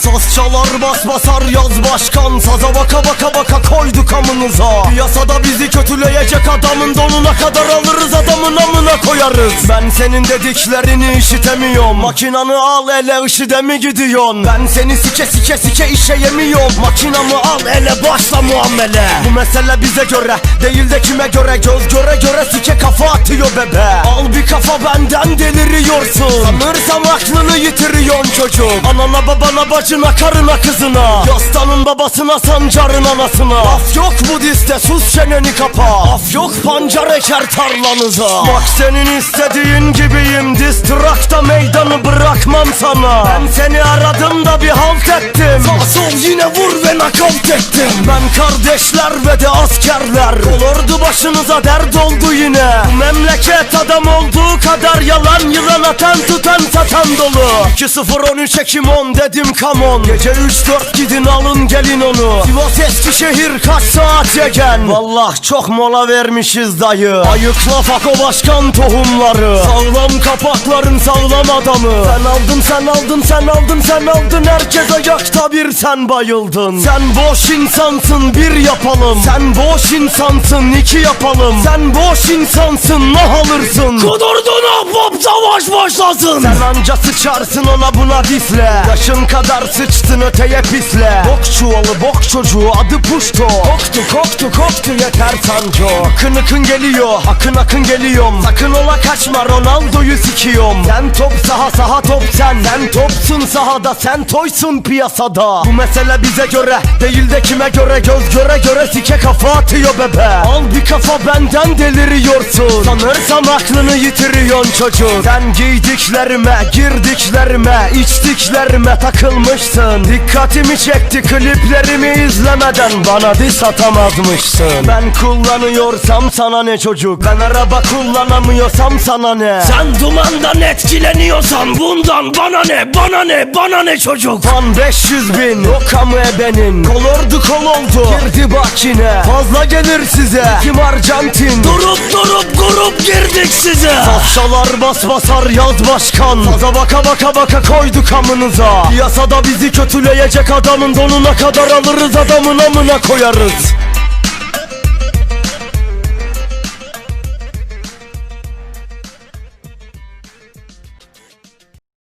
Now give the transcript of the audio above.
Saz çalar bas basar yaz başkan. Saza baka baka baka koyduk amınıza. Piyasada bizi kötüleyecek adamın donuna kadar alırız adamın amına koyarız. Ben senin dediklerini işitemiyorum. Makinanı al ele IŞİD'e mi gidiyorsun? Ben seni sike sike sike işe yemiyorum. Makinamı al ele başla muamele. Bu mesele bize göre değil de kime göre? Göz göre göre sike kafa atıyor bebe. Al bir kafa benden deliriyorsun Sanırsam aklını yitiriyorsun çocuk Anana babana bacına karına kızına. Yastanın babasına sancarın anasına. Af yok bu diste sus çeneni kapa. Af yok pancar eker tarlanıza. Bak senin istediğin gibiyim Distrakta meydanı bırakmam sana. Ben seni aradım da bir halt ettim. Sağ sol yine vur ve nakavt ettim Ben kardeşler ve de askerler. Olurdu başınıza dert oldu yine. Bu memleket adam olduğu kadar yalan Yılan atan tutan satan dolu 2-0-13 Ekim 10 dedim come on. Gece 3-4 gidin alın gelin onu. Sivas Eskişehir kaç saat yegen Vallah çok mola vermişiz dayı. Ayıkla fako başkan tohumları. Sağlam kapakların sağlam adamı. Sen aldın sen aldın sen aldın sen aldın. Herkes ayakta bir sen bayıldın. Sen boş insansın bir yapalım. Sen boş insansın iki yapalım. Sen boş insansın nah alırsın? Kudurdun ahbap savaş başlasın. Sen anca sıçarsın ona buna difle Yaşın kadar sıçtın öteye pisle. Bok çuvalı bok çocuğu adı puşto. Koktu koktu koktu yeter sanco. Akın akın geliyor akın akın geliyorum. Sakın ola kaçma Ronaldo'yu sikiyorum. Sen top saha saha top sen. Sen topsun sahada sen toysun piyasada. Bu mesele bize göre değil de kime göre. Göz göre göre sike kafa atıyor bebe. Al bir kafa benden deliriyorsun. Sanırsam aklını yitiriyorsun çocuk Sen giydiklerime girdiklerime içtiklerime takılmışsın. Dikkatimi çekti kliplerimi izlemeden. Bana diss atamazmışsın. Ben kullanıyorsam sana ne çocuk? Ben araba kullanamıyorsam sana ne? Sen dumandan etkileniyorsan bundan bana ne? Bana ne? Bana ne çocuk? Fan 500 bin o kamu ebenin. Kolordu kol oldu girdi bak yine Fazla gelir size kim Arjantin? Grup girdik size. Safşalar bas basar yaz başkan. Saza baka baka baka koyduk amınıza. Piyasada bizi kötüleyecek adamın donuna kadar alırız adamın amına koyarız